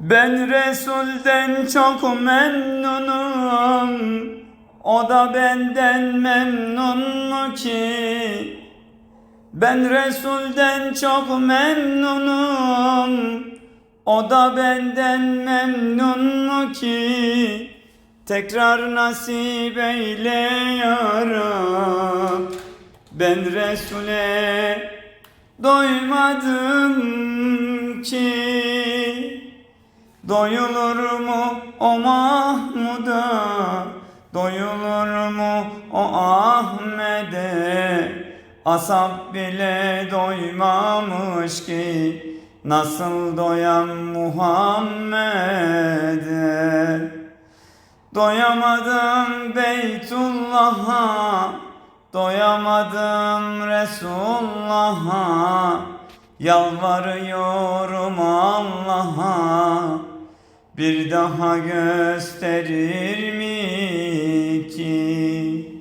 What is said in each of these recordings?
Ben Resul'den çok memnunum. O da benden memnun mu ki? Ben Resul'den çok memnunum. O da benden memnun mu ki? Tekrar nasip eyle ya Rab. Ben Resul'e doymadım ki Doyulur mu o Mahmud'a. Doyulur mu o Ahmet'e. Asap bile doymamış ki Nasıl doyan Muhammed'e. Doyamadım Beytullah'a Doyamadım Resulullah'a. Yalvarıyorum Allah'a Bir daha gösterir mi ki?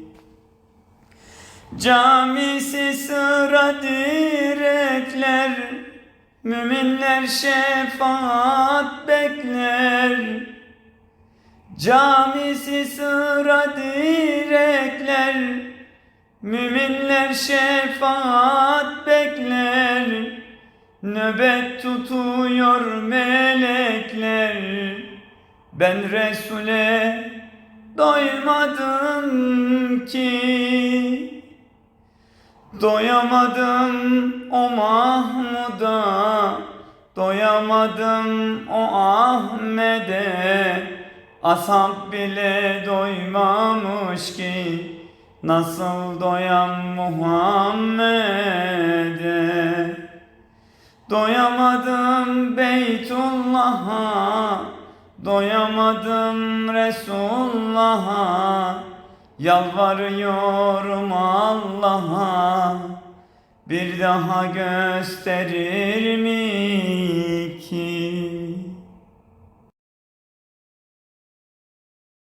Camisi sıra direkler Müminler şefaat bekler. Camisi sıra direkler Müminler şefaat bekler. Nöbet tutuyor melekler Ben Resul'e doymadım ki. Doyamadım o Mahmud'a Doyamadım o Ahmet'e. Ashab bile doymamış ki Nasıl doyan Muhammed'e Doyamadım Beytullah'a Doyamadım Resulullah'a Yalvarıyorum Allah'a Bir daha gösterir mi